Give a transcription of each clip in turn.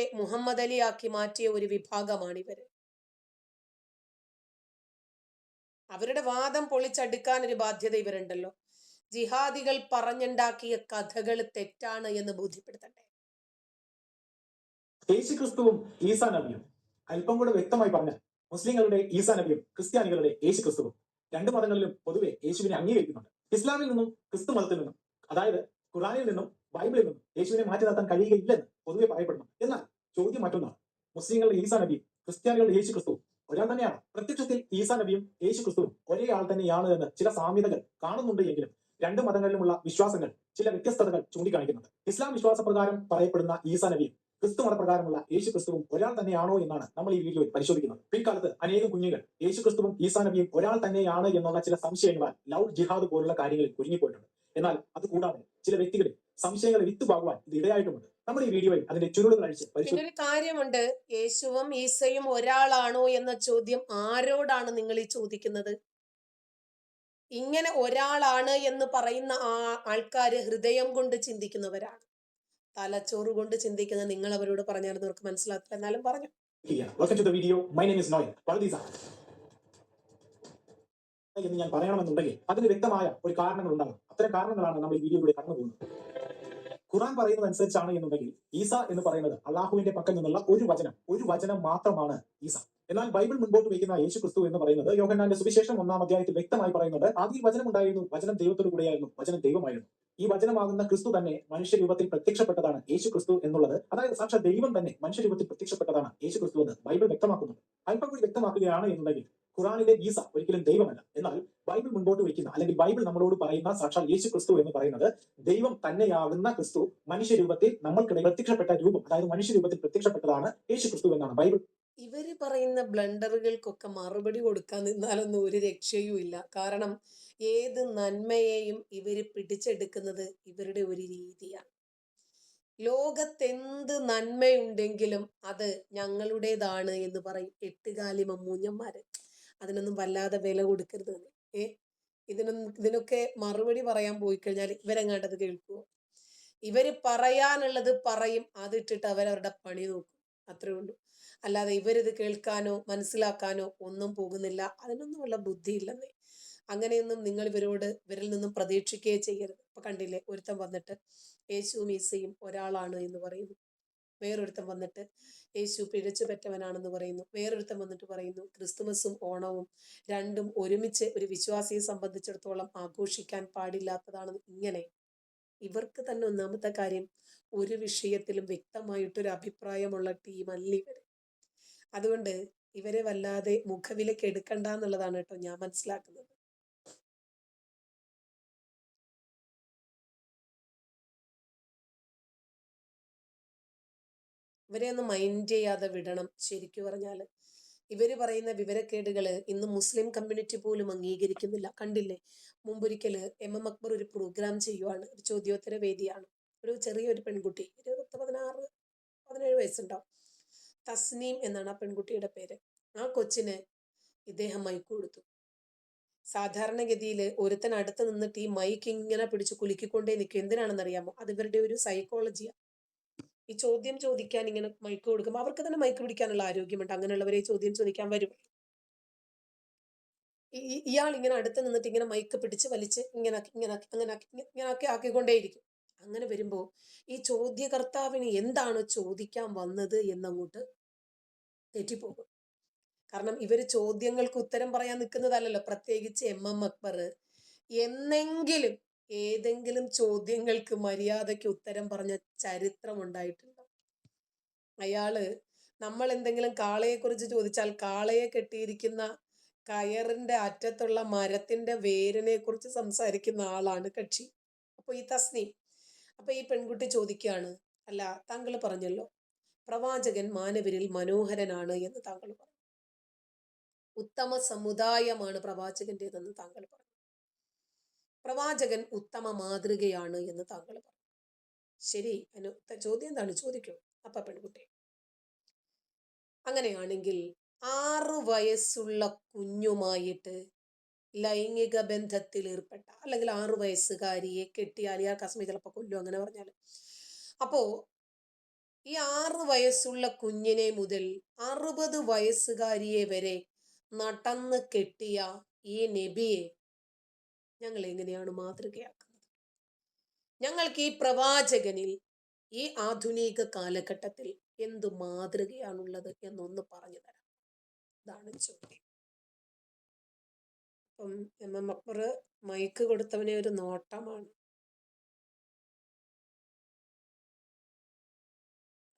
ഇവരെ മുഹമ്മദ് ആക്കി മാറ്റിയ ഒരു വിഭാഗമാണ് ഇവർ അവരുടെ വാദം പൊളിച്ചടുക്കാൻ ഒരു ബാധ്യത ഇവരുണ്ടല്ലോ. ജിഹാദികൾ പറഞ്ഞുണ്ടാക്കിയ കഥകൾ തെറ്റാണ് എന്ന് ബോധ്യപ്പെടുത്തണ്ടേ ക്രിസ്തുവും ഈസാ നബിയും. അല്പം കൂടെ വ്യക്തമായി പറഞ്ഞ മുസ്ലിങ്ങളുടെ ഈസാ നബിയും ക്രിസ്ത്യാനികളുടെ യേശു ക്രിസ്തുവും രണ്ട് മതങ്ങളിലും പൊതുവെ യേശുവിനെ അംഗീകരിക്കുന്നുണ്ട്. ഇസ്ലാമിൽ നിന്നും ക്രിസ്തു മതത്തിൽ നിന്നും അതായത് ഖുറാനിൽ നിന്നും ബൈബിളിൽ നിന്നും യേശുവിനെ മാറ്റി നിർത്താൻ കഴിയുകയില്ലെന്ന് പൊതുവെ പറയപ്പെടുന്നു. എന്നാൽ ചോദ്യം മറ്റൊന്നാണ്. മുസ്ലിങ്ങളുടെ ഈസാ നബിയും ക്രിസ്ത്യാനികളുടെ യേശു ക്രിസ്തു ഒരാൾ തന്നെയാണ്. പ്രത്യക്ഷത്തിൽ ഈസാ നബിയും യേശു ക്രിസ്തുവും ഒരേ ആൾ തന്നെയാണ് എന്ന് ചില സാമ്യതകൾ കാണുന്നുണ്ട് എങ്കിലും രണ്ട് മതങ്ങളിലുമുള്ള വിശ്വാസങ്ങൾ ചില വ്യത്യസ്തതകൾ ചൂണ്ടിക്കാണിക്കുന്നുണ്ട്. ഇസ്ലാം വിശ്വാസ പ്രകാരം പറയപ്പെടുന്ന ഈസാ നബിയും ക്രിസ്തു മതപ്രകാരമുള്ള യേശു ക്രിസ്തുവും ഒരാൾ തന്നെയാണോ എന്നാണ് നമ്മൾ ഈ വീഡിയോയിൽ പരിശോധിക്കുന്നത്. പിൽക്കാലത്ത് അനേകം കുഞ്ഞുങ്ങൾ യേശു ക്രിസ്തുവും ഈസാ നബിയും ഒരാൾ തന്നെയാണ് എന്നുള്ള ചില സംശയങ്ങളാൽ ലൗഡ് ജിഹാദ് പോലുള്ള കാര്യങ്ങളിൽ കുരുങ്ങിപ്പോയിട്ടുണ്ട്. എന്നാൽ അത് കൂടാതെ ചില വ്യക്തികളിൽ സംശയങ്ങളെ വിത്തുപാകുവാൻ ഇത് ഇടയായിട്ടുമുണ്ട്. നമ്മൾ ഈ വീഡിയോയിൽ അതിന്റെ ചുരുളുകൾ അഴിച്ച് പിന്നെ ഒരു കാര്യമുണ്ട്. യേശുവും ഈസയും ഒരാളാണോ എന്ന ചോദ്യം ആരോടാണ് നിങ്ങൾ ഈ ചോദിക്കുന്നത്? ഇങ്ങനെ ഒരാളാണ് എന്ന് പറയുന്ന ആ ആൾക്കാര് ഹൃദയം കൊണ്ട് ചിന്തിക്കുന്നവരാണ്. തലച്ചോറ് കൊണ്ട് ചിന്തിക്കുന്ന നിങ്ങൾ അവരോട് പറഞ്ഞാലും അവർക്ക് മനസ്സിലാക്കില്ല എന്നാലും പറഞ്ഞു. Video my name is Noel എന്ന് ഞാൻ പറയണമെന്നുണ്ടെങ്കിൽ അതിന് വ്യക്തമായ ഒരു കാരണങ്ങൾ ഉണ്ടാകും അത്തരം കാരണങ്ങളാണ് നമ്മൾ ഈ വീഡിയോയിലൂടെ കടന്നു പോകുന്നത് ഖുറാൻ പറയുന്നത് അനുസരിച്ചാണ് എന്നുണ്ടെങ്കിൽ ഈസ എന്ന് പറയുന്നത് അള്ളാഹുവിന്റെ പക്കൽ നിന്നുള്ള ഒരു വചനം ഒരു വചനം മാത്രമാണ് ഈസ. എന്നാൽ ബൈബിൾ മുൻപോട്ട് വയ്ക്കുന്ന യേശു ക്രിസ്തു എന്ന് പറയുന്നത് യോഹന്നാന്റെ സുവിശേഷം ഒന്നാം അധ്യായത്തിൽ വ്യക്തമായി പറയുന്നത് ആദ്യം വചനം ഉണ്ടായിരുന്നു വചനം ദൈവത്തോടു കൂടിയായിരുന്നു വചനം ദൈവമായിരുന്നു. ഈ വചനമാകുന്ന ക്രിസ്തു തന്നെ മനുഷ്യരൂപത്തിൽ പ്രത്യക്ഷപ്പെട്ടതാണ് യേശു ക്രിസ്തു എന്നുള്ളത്. അതായത് സാക്ഷാത് ദൈവം തന്നെ മനുഷ്യരൂപത്തിൽ പ്രത്യക്ഷപ്പെട്ടതാണ് യേശു ക്രിസ്തു എന്ന് ബൈബിൾ വ്യക്തമാക്കുന്നുണ്ട്. അല്പം കൂടി വ്യക്തമാക്കുകയാണ് എന്നുണ്ടെങ്കിൽ ഖുറാനിലെ ഈസ ഒരിക്കലും ദൈവമല്ല. എന്നാൽ ബൈബിൾ മുൻപോട്ട് വയ്ക്കുന്ന അല്ലെങ്കിൽ ബൈബിൾ നമ്മളോട് പറയുന്ന സാക്ഷാൽ യേശു ക്രിസ്തു എന്ന് പറയുന്നത് ദൈവം തന്നെയാകുന്ന ക്രിസ്തു മനുഷ്യരൂപത്തിൽ നമ്മൾക്കിടയിൽ പ്രത്യക്ഷപ്പെട്ട രൂപം അതായത് മനുഷ്യരൂപത്തിൽ പ്രത്യക്ഷപ്പെട്ടതാണ് യേശു ക്രിസ്തു എന്നാണ് ബൈബിൾ. ഇവർ പറയുന്ന ബ്ലണ്ടറുകൾക്കൊക്കെ മറുപടി കൊടുക്കാൻ നിന്നാലൊന്നും ഒരു രക്ഷയും ഇല്ല. കാരണം ഏത് നന്മയെയും ഇവർ പിടിച്ചെടുക്കുന്നത് ഇവരുടെ ഒരു രീതിയാണ് ലോകത്തെന്ത് നന്മയുണ്ടെങ്കിലും അത് ഞങ്ങളുടേതാണ് എന്ന് പറയും എട്ടുകാലി മമ്മൂഞ്ഞന്മാര്. അതിനൊന്നും വല്ലാതെ വില കൊടുക്കരുത്. ഏ? ഇതിനൊന്നും ഇതിനൊക്കെ മറുപടി പറയാൻ പോയി കഴിഞ്ഞാൽ ഇവരെങ്ങാണ്ടത് കേൾക്കുവോ? ഇവർ പറയാനുള്ളത് പറയും. അതിട്ടിട്ട് അവരവരുടെ പണി നോക്കും. അത്രേ ഉള്ളൂ. അല്ലാതെ ഇവരിത് കേൾക്കാനോ മനസ്സിലാക്കാനോ ഒന്നും പോകുന്നില്ല. അതിനൊന്നുമുള്ള ബുദ്ധിയില്ലെന്നേ. അങ്ങനെയൊന്നും നിങ്ങൾ ഇവരോട് ഇവരിൽ നിന്നും പ്രതീക്ഷിക്കുകയേ ചെയ്യരുത്. ഇപ്പൊ കണ്ടില്ലേ? ഒരുത്തം വന്നിട്ട് യേശുവും ഈസയും ഒരാളാണ് എന്ന് പറയുന്നു. വേറൊരുത്തൻ വന്നിട്ട് യേശു പിഴച്ചു പറ്റവനാണെന്ന് പറയുന്നു. വേറൊരുത്തൻ വന്നിട്ട് പറയുന്നു ക്രിസ്തുമസും ഓണവും രണ്ടും ഒരുമിച്ച് ഒരു വിശ്വാസിയെ സംബന്ധിച്ചിടത്തോളം ആഘോഷിക്കാൻ പാടില്ലാത്തതാണെന്ന് ഇങ്ങനെ. ഇവർക്ക് തന്നെ ഒന്നാമത്തെ കാര്യം ഒരു വിഷയത്തിലും വ്യക്തമായിട്ടൊരു അഭിപ്രായമുള്ള ടീമല്ല ഇവർ അതുകൊണ്ട് ഇവരെ വല്ലാതെ മുഖവിലേക്ക് എടുക്കണ്ട എന്നുള്ളതാണ് കേട്ടോ ഞാൻ മനസ്സിലാക്കുന്നത്. ഇവരെ ഒന്ന് മൈൻഡ് ചെയ്യാതെ വിടണം ശരിക്കു പറഞ്ഞാൽ ഇവർ പറയുന്ന വിവരക്കേടുകൾ ഇന്ന് മുസ്ലിം കമ്മ്യൂണിറ്റി പോലും അംഗീകരിക്കുന്നില്ല. കണ്ടില്ലേ? മുമ്പൊരിക്കൽ എം എം അക്ബർ ഒരു പ്രോഗ്രാം ചെയ്യുവാണ് ഒരു ചോദ്യോത്തര വേദിയാണ്. ഒരു ചെറിയൊരു പെൺകുട്ടി ഇരുപത്തി പതിനാറ് പതിനേഴ് വയസ്സുണ്ടാവും. തസ്നീം എന്നാണ് ആ പെൺകുട്ടിയുടെ പേര്. ആ കൊച്ചിന് ഇദ്ദേഹം മൈക്ക് കൊടുത്തു. സാധാരണഗതിയിൽ ഒരുത്തൻ അടുത്ത് നിന്നിട്ട് ഈ മൈക്ക് ഇങ്ങനെ പിടിച്ച് കുലുക്കിക്കൊണ്ടേ നിൽക്കും. എന്തിനാണെന്ന് അറിയാമോ അത് ഇവരുടെ ഒരു സൈക്കോളജിയാണ് ഈ ചോദ്യം ചോദിക്കാൻ ഇങ്ങനെ മൈക്ക് കൊടുക്കുമ്പോൾ അവർക്ക് തന്നെ മൈക്ക് പിടിക്കാനുള്ള ആരോഗ്യമുണ്ട്. അങ്ങനെയുള്ളവരെ ചോദ്യം ചോദിക്കാൻ വരും. ഇയാൾ ഇങ്ങനെ അടുത്ത് നിന്നിട്ട് ഇങ്ങനെ മൈക്ക് പിടിച്ച് വലിച്ച് ഇങ്ങനെ ഇങ്ങനെ അങ്ങനെ ഇങ്ങനെയൊക്കെ ഇങ്ങനെ ആക്കി ആക്കിക്കൊണ്ടേയിരിക്കും. അങ്ങനെ വരുമ്പോൾ ഈ ചോദ്യകർത്താവിന് എന്താണ് ചോദിക്കാൻ വന്നത് എന്നങ്ങോട്ട് തെറ്റിപ്പോകും. കാരണം ഇവർ ചോദ്യങ്ങൾക്ക് ഉത്തരം പറയാൻ നിൽക്കുന്നതല്ലല്ലോ. പ്രത്യേകിച്ച് എം എം അക്ബർ. എന്നെങ്കിലും ഏതെങ്കിലും ചോദ്യങ്ങൾക്ക് മര്യാദയ്ക്ക് ഉത്തരം പറഞ്ഞ ചരിത്രം ഉണ്ടായിട്ടുണ്ടോ അയാൾ നമ്മൾ എന്തെങ്കിലും കാളയെ കുറിച്ച് ചോദിച്ചാൽ കാളയെ കെട്ടിയിരിക്കുന്ന കയറിന്റെ അറ്റത്തുള്ള മരത്തിന്റെ വേരിനെ കുറിച്ച് സംസാരിക്കുന്ന ആളാണ് കക്ഷി. അപ്പൊ ഈ തസ്നീം അപ്പൊ ഈ പെൺകുട്ടി ചോദിക്കുകയാണ് അല്ല താങ്കൾ പറഞ്ഞല്ലോ പ്രവാചകൻ മാനവരിൽ മനോഹരനാണ് എന്ന് താങ്കൾ പറഞ്ഞു. ഉത്തമ സമുദായമാണ് പ്രവാചകന്റേതെന്ന് താങ്കൾ പറഞ്ഞു. പ്രവാചകൻ ഉത്തമ മാതൃകയാണ് എന്ന് താങ്കൾ പറഞ്ഞു. ശരി ഉത്ത- ചോദ്യം എന്താണ്? ചോദിക്കൂ അപ്പ പെൺകുട്ടി അങ്ങനെയാണെങ്കിൽ ആറു വയസ്സുള്ള കുഞ്ഞുമായിട്ട് ലൈംഗിക ബന്ധത്തിൽ ഏർപ്പെട്ട അല്ലെങ്കിൽ ആറു വയസ്സുകാരിയെ കെട്ടിയാൽ ആ കസ്മി ചിലപ്പോൾ കൊല്ലും അങ്ങനെ പറഞ്ഞാൽ. അപ്പോ ഈ ആറ് വയസ്സുള്ള കുഞ്ഞിനെ മുതൽ അറുപത് വയസ്സുകാരിയെ വരെ നടന്ന് കെട്ടിയ ഈ നബിയെ ഞങ്ങൾ എങ്ങനെയാണ് മാതൃകയാക്കുന്നത്? ഞങ്ങൾക്ക് ഈ പ്രവാചകനിൽ ഈ ആധുനിക കാലഘട്ടത്തിൽ എന്തു മാതൃകയാണുള്ളത് എന്നൊന്ന് പറഞ്ഞു തരാം. ഇതാണ് ചോദ്യം. അപ്പം എം എം അക്ബർ മൈക്ക് കൊടുത്തവനെ ഒരു നോട്ടമാണ്.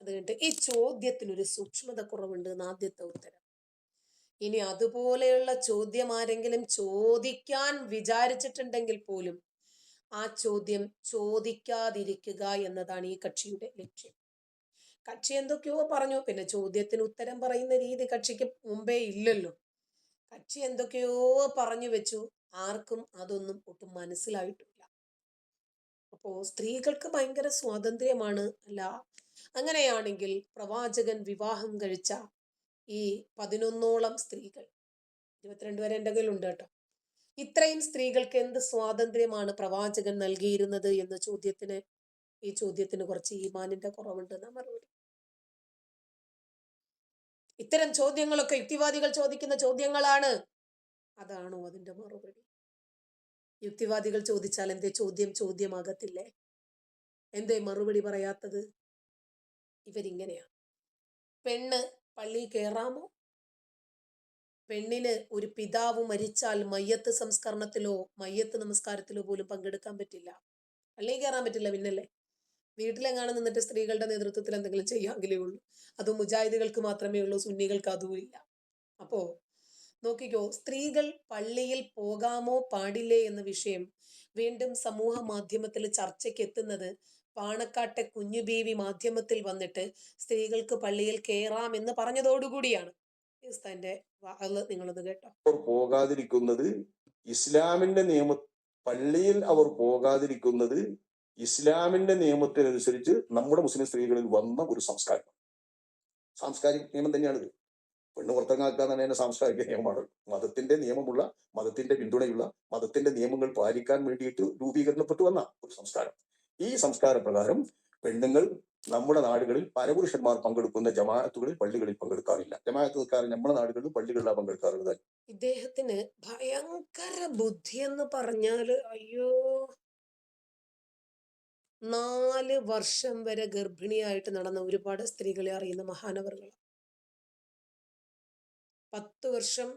അത് കഴിഞ്ഞിട്ട് ഈ ചോദ്യത്തിനൊരു സൂക്ഷ്മത കുറവുണ്ട് എന്ന് ആദ്യത്തെ ഉത്തരം. ഇനി അതുപോലെയുള്ള ചോദ്യം ആരെങ്കിലും ചോദിക്കാൻ വിചാരിച്ചിട്ടുണ്ടെങ്കിൽ പോലും ആ ചോദ്യം ചോദിക്കാതിരിക്കുക എന്നതാണ് ഈ കക്ഷിയുടെ ലക്ഷ്യം. കക്ഷി എന്തൊക്കെയോ പറഞ്ഞു. പിന്നെ ചോദ്യത്തിന് ഉത്തരം പറയുന്ന രീതി കക്ഷിക്ക് മുമ്പേ ഇല്ലല്ലോ. കക്ഷി എന്തൊക്കെയോ പറഞ്ഞു വെച്ചു. ആർക്കും അതൊന്നും ഒട്ടും മനസ്സിലായിട്ടില്ല. അപ്പോ സ്ത്രീകൾക്ക് ഭയങ്കര സ്വാതന്ത്ര്യമാണ്. അല്ല അങ്ങനെയാണെങ്കിൽ പ്രവാചകൻ വിവാഹം കഴിച്ച ഈ പതിനൊന്നോളം സ്ത്രീകൾ. ഇരുപത്തിരണ്ട് വരെ എന്റെ കയ്യിലുണ്ട് കേട്ടോ. ഇത്രയും സ്ത്രീകൾക്ക് എന്ത് സ്വാതന്ത്ര്യമാണ് പ്രവാചകൻ നൽകിയിരുന്നത് എന്ന ചോദ്യത്തിന് ഈ ചോദ്യത്തിന് കുറച്ച് ഈമാനിന്റെ നാം മറുപടി. ഇത്തരം ചോദ്യങ്ങളൊക്കെ യുക്തിവാദികൾ ചോദിക്കുന്ന ചോദ്യങ്ങളാണ്. അതാണോ അതിന്റെ മറുപടി? യുക്തിവാദികൾ ചോദിച്ചാൽ എന്തേ ചോദ്യം ചോദ്യമാകത്തില്ലേ? എന്തേ മറുപടി പറയാത്തത്? ഇവരിങ്ങനെയാ. പെണ്ണ് പള്ളി കയറാമോ പെണ്ണിന് ഒരു പിതാവ് മരിച്ചാൽ മയ്യത്ത് സംസ്കരണത്തിലോ മയ്യത്ത് നമസ്കാരത്തിലോ പോലും പങ്കെടുക്കാൻ പറ്റില്ല. പള്ളിയിൽ കയറാൻ പറ്റില്ല പിന്നല്ലേ? വീട്ടിലെങ്ങാനും നിന്നിട്ട് സ്ത്രീകളുടെ നേതൃത്വത്തിൽ എന്തെങ്കിലും ചെയ്യാമെങ്കിലേ ഉള്ളൂ. അത് മുജാഹിദുകൾക്ക് മാത്രമേ ഉള്ളൂ സുന്നികൾക്ക് അതും ഇല്ല. അപ്പോ നോക്കിക്കോ സ്ത്രീകൾ പള്ളിയിൽ പോകാമോ പാടില്ലേ എന്ന വിഷയം വീണ്ടും സമൂഹ മാധ്യമത്തിൽ ചർച്ചയ്ക്ക് എത്തുന്നത് പാണക്കാട്ടെ കുഞ്ഞു ബീവി മാധ്യമത്തിൽ വന്നിട്ട് സ്ത്രീകൾക്ക് പള്ളിയിൽ കയറാം എന്ന് പറഞ്ഞതോടുകൂടിയാണ് വാൽ നിങ്ങളൊന്ന് കേട്ടോ. അവർ പോകാതിരിക്കുന്നത് ഇസ്ലാമിന്റെ നിയമ പള്ളിയിൽ അവർ പോകാതിരിക്കുന്നത് ഇസ്ലാമിന്റെ നിയമത്തിനനുസരിച്ച് നമ്മുടെ മുസ്ലിം സ്ത്രീകളിൽ വന്ന ഒരു സംസ്കാരം. സാംസ്കാരിക നിയമം തന്നെയാണിത്. പെണ്ണ് പുറത്തിറങ്ങാക്കുക തന്നെ തന്നെ സാംസ്കാരിക നിയമമാണ്. മതത്തിന്റെ നിയമമുള്ള മതത്തിന്റെ പിന്തുണയുള്ള മതത്തിന്റെ നിയമങ്ങൾ പാലിക്കാൻ വേണ്ടിയിട്ട് രൂപീകരണപ്പെട്ടു വന്ന ഒരു സംസ്കാരം. ഈ സംസ്കാര പ്രകാരം പെണ്ണുങ്ങൾ നമ്മുടെ നാടുകളിൽ പരപുരുഷന്മാർ പങ്കെടുക്കുന്ന ജമാഅത്തുകളിൽ പള്ളികളിൽ പങ്കെടുക്കാറില്ല. ജമാഅത്ത് നിൽക്കാറ് നമ്മുടെ നാടുകളിൽ പള്ളികളിലാണ് പങ്കെടുക്കാറുള്ളത്. ഇദ്ദേഹത്തിന് ഭയങ്കര ബുദ്ധി എന്ന് പറഞ്ഞാൽ അയ്യോ. നാല് വർഷം വരെ ഗർഭിണിയായിട്ട് നടന്ന ഒരുപാട് സ്ത്രീകളെ അറിയുന്ന മഹാനവറുകൾ പത്ത് വർഷം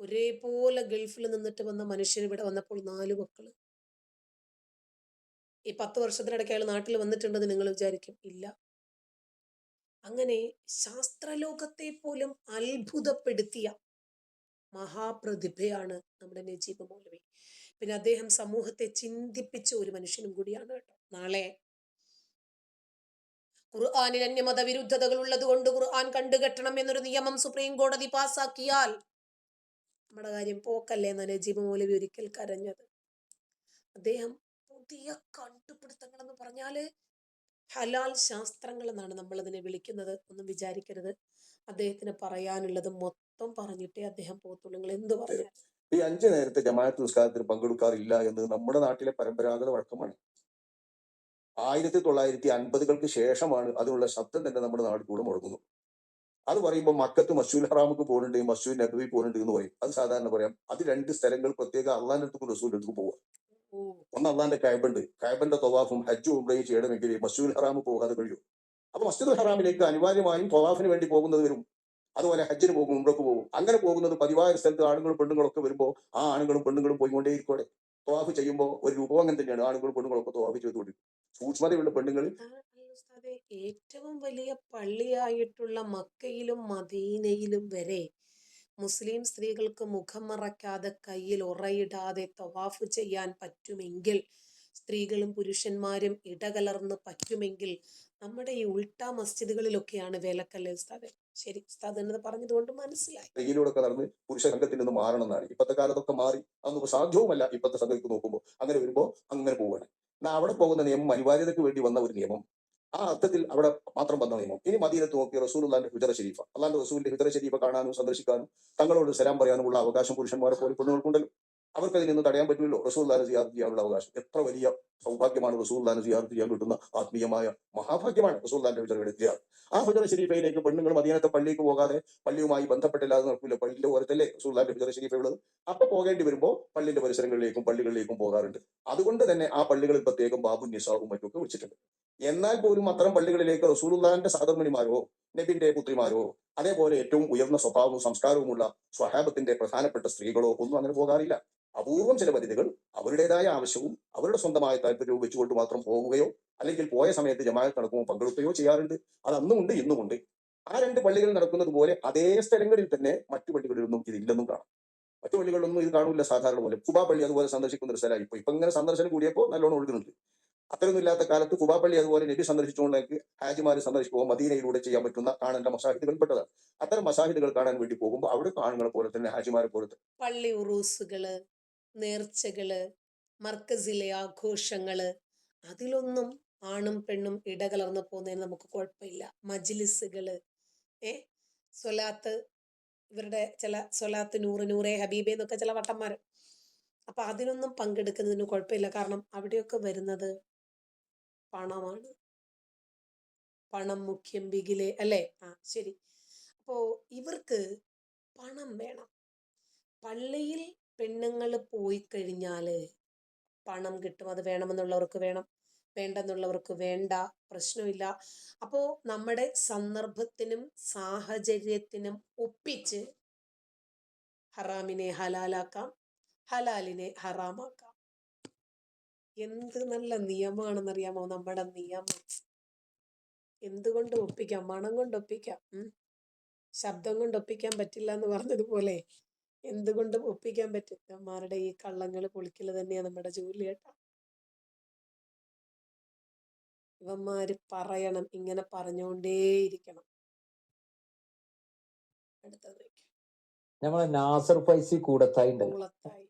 ഒരേപോലെ ഗൾഫിൽ നിന്നിട്ട് വന്ന മനുഷ്യൻ ഇവിടെ വന്നപ്പോൾ നാല് മക്കൾ. ഈ പത്ത് വർഷത്തിനിടയ്ക്ക് അയാൾ നാട്ടിൽ വന്നിട്ടുണ്ടെന്ന് നിങ്ങൾ വിചാരിക്കും. ഇല്ല. അങ്ങനെ ശാസ്ത്രലോകത്തെ പോലും അത്ഭുതപ്പെടുത്തിയ മഹാപ്രതിഭയാണ് നമ്മുടെ നജീബ് മൗലവി. പിന്നെ അദ്ദേഹം സമൂഹത്തെ ചിന്തിപ്പിച്ച ഒരു മനുഷ്യനും കൂടിയാണ് കേട്ടോ. നാളെ ഖുർആാനിൽ അന്യമത വിരുദ്ധതകൾ ഉള്ളത് കൊണ്ട് ഖുർആൻ കണ്ടുകെട്ടണം എന്നൊരു നിയമം സുപ്രീം കോടതി പാസാക്കിയാൽ നമ്മുടെ കാര്യം പോക്കല്ലേ എന്ന നജീബ് മൗലവി ഒരിക്കൽ കരഞ്ഞത്. അദ്ദേഹം പുതിയ കണ്ടുപിടുത്തങ്ങൾ എന്ന് പറഞ്ഞാൽ ഹലാൽ ശാസ്ത്രങ്ങൾ എന്നാണ് നമ്മൾ അതിനെ വിളിക്കുന്നത് ഒന്നും വിചാരിക്കരുത്. അദ്ദേഹത്തിന് പറയാനുള്ളത് മൊത്തം പറഞ്ഞിട്ടേ അദ്ദേഹം പോകത്തുള്ളൂ. നിങ്ങൾ എന്ത് പറഞ്ഞു ഈ അഞ്ചു നേരത്തെ ജമാഅത്ത് നിസ്കാരത്തിൽ പങ്കെടുക്കാറില്ല എന്ന് നമ്മുടെ നാട്ടിലെ പരമ്പരാഗത വഴക്കമാണ്. ആയിരത്തി തൊള്ളായിരത്തി അൻപതുകൾക്ക് ശേഷമാണ് അതിനുള്ള ശബ്ദം തന്നെ നമ്മുടെ നാട്ടിലൂടെ മുടങ്ങുന്നു അത് പറയുമ്പോൾ മക്കത്ത് മസൂൽ ഹറാമുക്ക് പോകുന്നുണ്ട് മസൂൽ നബി പോകുന്നുണ്ട് എന്ന് പറയും. അത് സാധാരണ പറയാം. അത് രണ്ട് സ്ഥലങ്ങൾ പ്രത്യേക അള്ളാന്റെ അടുത്തും റസൂലിന്റെ അടുത്തും പോവുക. ഒന്ന് അള്ളാന്റെ കായബുണ്ട് കായബന്റെ തൊവാഫും ഹജ്ജും ഉംറയും ചെയ്യണമെങ്കിൽ മസ്ജിദുൽ ഹറാമ് പോകാതെ കഴിയും. അപ്പൊ മസ്ജിദുൽ ഹറാമിലേക്ക് അനിവാര്യമായും തൊവാഫിന് വേണ്ടി പോകുന്നത് വരും. അതുപോലെ ഹജ്ജിന് പോകും ഉംറക്ക് പോകും. അങ്ങനെ പോകുന്നത് പതിവായ സ്ഥലത്ത് ആണുങ്ങളും പെണ്ണുങ്ങളും ഒക്കെ വരുമ്പോൾ ആ ആണുങ്ങളും പെണ്ണുങ്ങളും പോയിക്കൊണ്ടേയിരിക്കോടെ തൊവാഫ് ചെയ്യുമ്പോൾ ഒരു രൂപം അങ്ങനെ തന്നെയാണ്. ആണുങ്ങളും പെണ്ണുങ്ങളും ഒക്കെ തവാഫ് ചെയ്തുകൊണ്ടിരിക്കും സൂക്ഷ്മതയുള്ള പെണ്ണുങ്ങൾ ഏറ്റവും വലിയ പള്ളിയായിട്ടുള്ള മക്കയിലും മദീനയിലും വരെ മുസ്ലിം സ്ത്രീകൾക്ക് മുഖം മറയ്ക്കാതെ കയ്യിൽ ഉറയിടാതെ തവാഫ് ചെയ്യാൻ പറ്റുമെങ്കിൽ സ്ത്രീകളും പുരുഷന്മാരും ഇടകലർന്ന് പറ്റുമെങ്കിൽ നമ്മുടെ ഈ ഉൾട്ടാ മസ്ജിദുകളിലൊക്കെയാണ് വേലക്കല്ലേ ഉസ്താദ്. ശരി ഉസ്താദ് എന്നത് പറഞ്ഞതുകൊണ്ട് മനസ്സിലായി. കയ്യിലൂടെ നടന്ന് പുരുഷ സംഘത്തിൽ നിന്ന് മാറണം എന്നാണ്. ഇപ്പത്തെ കാലത്തൊക്കെ മാറി അതൊന്നും സാധ്യവുമല്ല ഇപ്പത്തെ സംഘത്തിൽ നോക്കുമ്പോൾ അങ്ങനെ വരുമ്പോൾ അങ്ങനെ പോവുകയാണ് അവിടെ പോകുന്ന നിയമം അനിവാര്യതയ്ക്ക് വേണ്ടി വന്ന ഒരു നിയമം ആ അർത്ഥത്തിൽ അവിടെ മാത്രം വന്ന നിയമം ഇനി മദീനത്ത് നോക്കി റസൂൽ അള്ളാന്റെ ഹുജറ ഷരീഫ അള്ളാന്റെ റസൂലിന്റെ ഹുജറ ഷരീഫ കാണാനും സന്ദർശിക്കാനും തങ്ങളോട് സലാം പറയാനുമുള്ള അവകാശം പുരുഷന്മാരെ പോലെ പെണ്ണുങ്ങൾക്കുണ്ടല്ലോ. അവർക്ക് അതിനൊന്നും നിന്ന് തടയാൻ പറ്റില്ലല്ലോ. റസൂല്ലാനെ സിയാദ് ചെയ്യാനുള്ള അവകാശം. എത്ര വലിയ സൗഭാഗ്യമാണ് റസൂല്ലാനെ സിയാദ് ചെയ്യാൻ കിട്ടുന്ന ആത്മീയമായ മഹാഭാഗ്യമാണ് റസൂൽദാന്റെ സിയാർത്ത് ആ ഹുജറ ഷരീഫയിലേക്ക് പെണ്ണുങ്ങൾ മദീനത്തെ പള്ളിക്ക് പോകാതെ പള്ളിയുമായി ബന്ധപ്പെട്ടില്ലാതെ നടക്കില്ല പള്ളിയുടെ ഓരത്തല്ലേ റസൂൽദാന്റെ ഹുജറ ഷരീഫ ഉള്ളത് അപ്പൊ പോകേണ്ടി വരുമ്പോൾ പള്ളിന്റെ പരിസരങ്ങളിലേക്കും പള്ളികളിലേക്കും പോകാറുണ്ട്. അതുകൊണ്ട് തന്നെ ആ പള്ളികളിൽ പ്രത്യേകം ബാബു നിസാവും മറ്റുമൊക്കെ വെച്ചിട്ടുണ്ട്. എന്നാൽ പോലും അത്തരം പള്ളികളിലേക്ക് റസൂൽദാന്റെ സാധർമണിമാരോ നബിന്റെ പുത്രിമാരോ അതേപോലെ ഏറ്റവും ഉയർന്ന സ്വഭാവവും സംസ്കാരവുമുള്ള സ്വഹാബത്തിന്റെ പ്രധാനപ്പെട്ട സ്ത്രീകളോ ഒന്നും അങ്ങനെ പോകാറില്ല. അപൂർവം ചില വനിതകൾ അവരുടേതായ ആവശ്യവും അവരുടെ സ്വന്തമായ താല്പര്യവും വെച്ചുകൊണ്ട് മാത്രം പോകുകയോ അല്ലെങ്കിൽ പോയ സമയത്ത് ജമാഅത്ത് നടക്കുമോ പങ്കെടുക്കുകയോ ചെയ്യാറുണ്ട്. അത് അന്നുമുണ്ട് ഇന്നുമുണ്ട്. ആ രണ്ട് പള്ളികളിൽ നടക്കുന്നത് പോലെ അതേ സ്ഥലങ്ങളിൽ തന്നെ മറ്റു പള്ളികളിലൊന്നും ഇതില്ലെന്നും കാണാം. മറ്റു പള്ളികളിലൊന്നും ഇത് കാണില്ല സാധാരണ പോലെ കുബാ പള്ളി അതുപോലെ സന്ദർശിക്കുന്ന ഒരു സ്ഥലമായി ഇപ്പൊ ഇപ്പൊ ഇങ്ങനെ സന്ദർശനം കൂടിയപ്പോൾ നല്ലോണം ഒഴുകുന്നുണ്ട്. അത്തരമൊന്നും ഇല്ലാത്ത കാലത്ത് കുബാപ്പള്ളി അതുപോലെ നബി സന്ദർശിച്ചുകൊണ്ടേക്ക് ഹാജിമാർ സന്ദർശിക്കുമ്പോൾ മദീനയിലൂടെ ചെയ്യാൻ പറ്റുന്ന കാണേണ്ട മസാഹിദുകൾ പെട്ടതാണ് അത്തരം മസാഹിദുകൾ കാണാൻ വേണ്ടി പോകുമ്പോൾ അവിടെ ആണുങ്ങളെ പോലെ തന്നെ ഹാജിമാരെ പോലെ തന്നെ. പള്ളി ഉറൂസുകൾ നേർച്ചകൾ മർക്കസിലെ ആഘോഷങ്ങൾ അതിലൊന്നും ആണും പെണ്ണും ഇടകലർന്നു പോകുന്നതിന് നമുക്ക് കുഴപ്പമില്ല. മജ്ലിസുകൾ ഏ? സ്വലാത്ത് ഇവരുടെ ചില സ്വലാത്ത് നൂറ് നൂറേ ഹബീബേ എന്നൊക്കെ ചില വട്ടന്മാർ അപ്പൊ അതിനൊന്നും പങ്കെടുക്കുന്നതിന് കുഴപ്പമില്ല. കാരണം അവിടെയൊക്കെ വരുന്നത് പണമാണ്. പണം മുഖ്യം ബിഗിലെ അല്ലേ? ആ ശരി. അപ്പോ ഇവർക്ക് പണം വേണം. പള്ളിയിൽ പെണ്ണുങ്ങൾ പോയി കഴിഞ്ഞാൽ പണം കിട്ടും. അത് വേണമെന്നുള്ളവർക്ക് വേണം. വേണ്ടെന്നുള്ളവർക്ക് വേണ്ട. പ്രശ്നമില്ല. അപ്പോ നമ്മുടെ സന്ദർഭത്തിനും സാഹചര്യത്തിനും ഒപ്പിച്ച് ഹറാമിനെ ഹലാലാക്കാം. ഹലാലിനെ ഹറാമാക്കാം. എന്ത് നല്ല നിയമമാണെന്നറിയാമോ? നമ്മുടെ നിയമം. എന്തുകൊണ്ട് ഒപ്പിക്കാം? മണം കൊണ്ട് ഒപ്പിക്കാം. ഉം. ശബ്ദം കൊണ്ട് ഒപ്പിക്കാൻ പറ്റില്ല എന്ന് പറഞ്ഞതുപോലെ എന്തുകൊണ്ടും ഒപ്പിക്കാൻ പറ്റും. അമ്മമാരുടെ ഈ കള്ളങ്ങൾ പൊളിക്കൽ തന്നെയാണ് നമ്മുടെ ജോലി കേട്ടോ. ഇവന്മാര് പറയണം. ഇങ്ങനെ പറഞ്ഞുകൊണ്ടേയിരിക്കണം അടുത്തത്. നമ്മളെ നാസർ ഫൈസി കൂടത്തായി കൂളത്തായി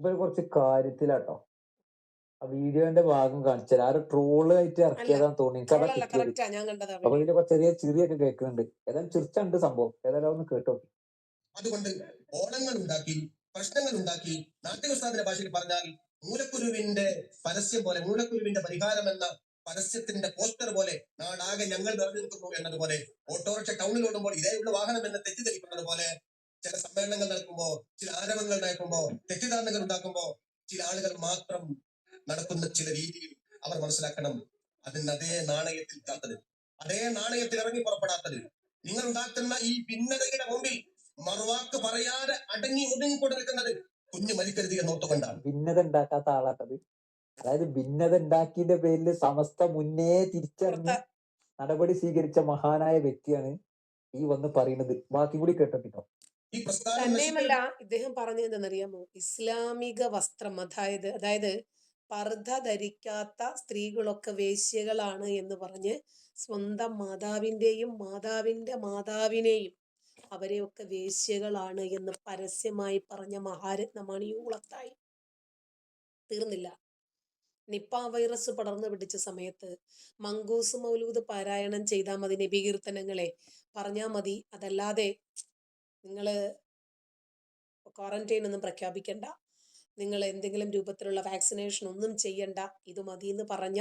ഇപ്പൊ കുറച്ച് കാര്യത്തിലാട്ടോ. ആ വീഡിയോന്റെ ഭാഗം കാണിച്ചാൽ ആരും ട്രോൾ ആയിട്ട് ഇറക്കിയതാന്ന് തോന്നി. എനിക്ക് അപ്പൊ ഇതിന്റെ കുറച്ച് ചെറിയ ചിറിയൊക്കെ കേൾക്കുന്നുണ്ട്. ഏതായാലും ചിരിച്ചുണ്ട് സംഭവം. ഏതായാലും ഒന്ന് കേട്ടോ അതുകൊണ്ട് ഓണങ്ങൾ ഉണ്ടാക്കി പ്രശ്നങ്ങൾ ഉണ്ടാക്കി നാട്യവസ്ഥാന ഭാഷയിൽ പറഞ്ഞാൽ മൂലക്കുരുവിന്റെ പരസ്യം പോലെ മൂലക്കുരുവിന്റെ പരിഹാരം എന്ന പരസ്യത്തിന്റെ പോസ്റ്റർ പോലെ നാടാകെ ഞങ്ങൾ നിറഞ്ഞു നിൽക്കുന്നു എന്നതുപോലെ ഓട്ടോറിക്ഷ ടൗണിൽ ഓടുമ്പോൾ ഇതേയുള്ള വാഹനം എന്ന് തെറ്റിദ്ധരിക്കുന്നത് പോലെ ചില സമ്മേളനങ്ങൾ നടക്കുമ്പോ ചില ആരവങ്ങൾ നടക്കുമ്പോ തെറ്റിദ്ധാരണകൾ ഉണ്ടാക്കുമ്പോ ചില ആളുകൾ മാത്രം നടക്കുന്ന ചില രീതിയിൽ അവർ മനസ്സിലാക്കണം. അതിന് അതേ നാണയത്തിൽ കാത്തത് അതേ നാണയത്തിൽ ഇറങ്ങി പുറപ്പെടാത്തത്. നിങ്ങൾ ഉണ്ടാക്കുന്ന ഈ ഭിന്നതയുടെ മുമ്പിൽ മറുവാക്ക് പറയാതെ അടങ്ങി ഒതുങ്ങിക്കൊണ്ട് നിൽക്കുന്നത് കുഞ്ഞു മരിക്കരുത് എന്നോർത്തുകൊണ്ടാണ് ഭിന്നത ഉണ്ടാക്കാത്ത ആളാട്ടത്. അതായത് ഭിന്നത ഉണ്ടാക്കിയതിന്റെ പേരിൽ സമസ്ത മുന്നേ തിരിച്ചറിഞ്ഞ് നടപടി സ്വീകരിച്ച മഹാനായ വ്യക്തിയാണ് ഈ വന്ന് പറയുന്നത്. ബാക്കി കൂടി കേട്ടോ തന്നെയുമല്ല ഇദ്ദേഹം പറഞ്ഞത് എന്തെന്നറിയാമോ ഇസ്ലാമിക വസ്ത്രം അതായത് അതായത് പർദ്ധ ധരിക്കാത്ത സ്ത്രീകളൊക്കെ വേശ്യകളാണ് എന്ന് പറഞ്ഞ് സ്വന്തം മാതാവിന്റെയും മാതാവിന്റെ മാതാവിനെയും അവരെയൊക്കെ വേശ്യകളാണ് എന്ന് പരസ്യമായി പറഞ്ഞ മഹാരത്നമാണ് ഈ ഉളത്തായി തീർന്നില്ല. നിപ്പ വൈറസ് പടർന്നു പിടിച്ച സമയത്ത് മങ്കൂസ് മൗലൂദ് പാരായണം ചെയ്താൽ മതി നബീകീർത്തനങ്ങളെ. പറഞ്ഞാൽ മതി. അതല്ലാതെ നിങ്ങൾ ക്വാറന്റൈൻ ഒന്നും പ്രഖ്യാപിക്കണ്ട. നിങ്ങൾ എന്തെങ്കിലും രൂപത്തിലുള്ള വാക്സിനേഷൻ ഒന്നും ചെയ്യണ്ട. ഇത് മതി എന്ന് പറഞ്ഞ